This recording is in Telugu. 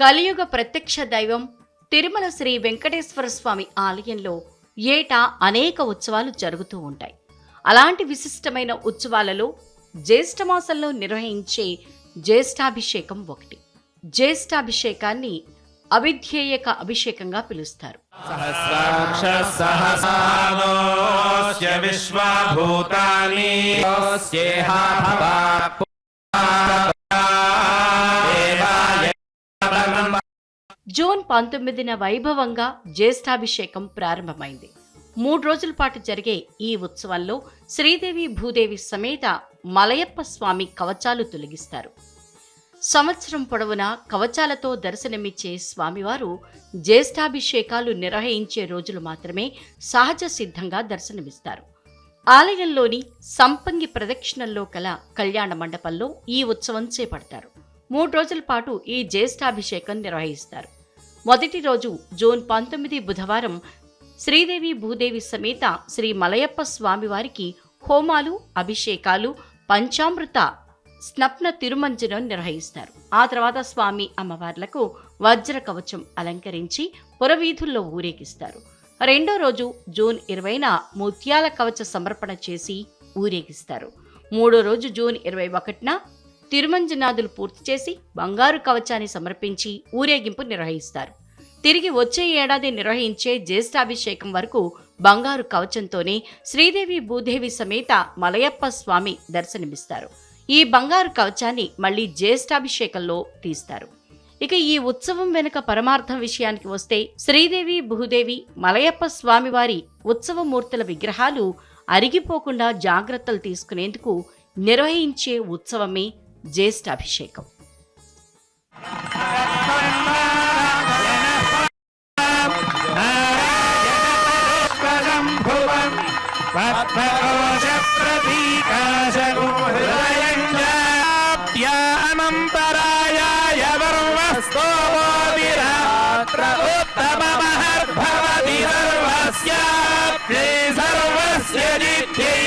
కలియుగ ప్రత్యక్ష దైవం తిరుమల శ్రీ వెంకటేశ్వర స్వామి ఆలయంలో ఏటా అనేక ఉత్సవాలు జరుగుతూ ఉంటాయి. అలాంటి విశిష్టమైన ఉత్సవాలలో జ్యేష్ఠమాసంలో నిర్వహించే జ్యేష్ఠాభిషేకం ఒకటి. జ్యేష్ఠాభిషేకాన్ని అవిధ్యేయక అభిషేకంగా పిలుస్తారు. విశ్వభూతాని జూన్ పంతొమ్మిదిన వైభవంగా జ్యేష్ఠాభిషేకం ప్రారంభమైంది. మూడు రోజుల పాటు జరిగే ఈ ఉత్సవంలో శ్రీదేవి భూదేవి సమేత మలయప్ప స్వామి కవచాలు తొలగిస్తారు. సంవత్సరం పొడవునా కవచాలతో దర్శనమిచ్చే స్వామివారు జ్యేష్ఠాభిషేకాలు నిర్వహించే రోజులు మాత్రమే సహజ సిద్ధంగా దర్శనమిస్తారు. ఆలయంలోని సంపంగి ప్రదక్షిణల్లో కల కళ్యాణ మండపంలో ఈ ఉత్సవం చేపడతారు. మూడు రోజుల పాటు ఈ జ్యేష్ఠాభిషేకం నిర్వహిస్తారు. మొదటి రోజు జూన్ పంతొమ్మిది బుధవారం శ్రీదేవి భూదేవి సమేత శ్రీ మలయప్ప స్వామివారికి హోమాలు అభిషేకాలు పంచామృత స్నప్న తిరుమంజనం నిర్వహిస్తారు. ఆ తర్వాత స్వామి అమ్మవార్లకు వజ్ర కవచం అలంకరించి పురవీధుల్లో ఊరేగిస్తారు. రెండో రోజు జూన్ ఇరవైన ముత్యాల కవచ సమర్పణ చేసి ఊరేగిస్తారు. మూడో రోజు జూన్ ఇరవై ఒకటిన తిరుమంజనాథులు పూర్తి చేసి బంగారు కవచాన్ని సమర్పించి ఊరేగింపు నిర్వహిస్తారు. తిరిగి వచ్చే ఏడాది నిర్వహించే జ్యేష్ఠాభిషేకం వరకు బంగారు కవచంతోనే శ్రీదేవి భూదేవి సమేత మలయప్ప స్వామి దర్శనమిస్తారు. ఈ బంగారు కవచాన్ని మళ్ళీ జ్యేష్ఠాభిషేకంలో తీస్తారు. ఇక ఈ ఉత్సవం వెనుక పరమార్థం విషయానికి వస్తే శ్రీదేవి భూదేవి మలయప్ప స్వామివారి ఉత్సవమూర్తుల విగ్రహాలు అరిగిపోకుండా జాగ్రత్తలు తీసుకునేందుకు నిర్వహించే ఉత్సవమే జ్యేష్ఠాభిషేకం. पद्मकोशप्रतीकाशगुहृदयञ्जाप्यानन्तरायाय वर्वस्तोमोदिरात्र उत्तममहर्भवति सर्वस्याप्ये सर्वस्य नित्ये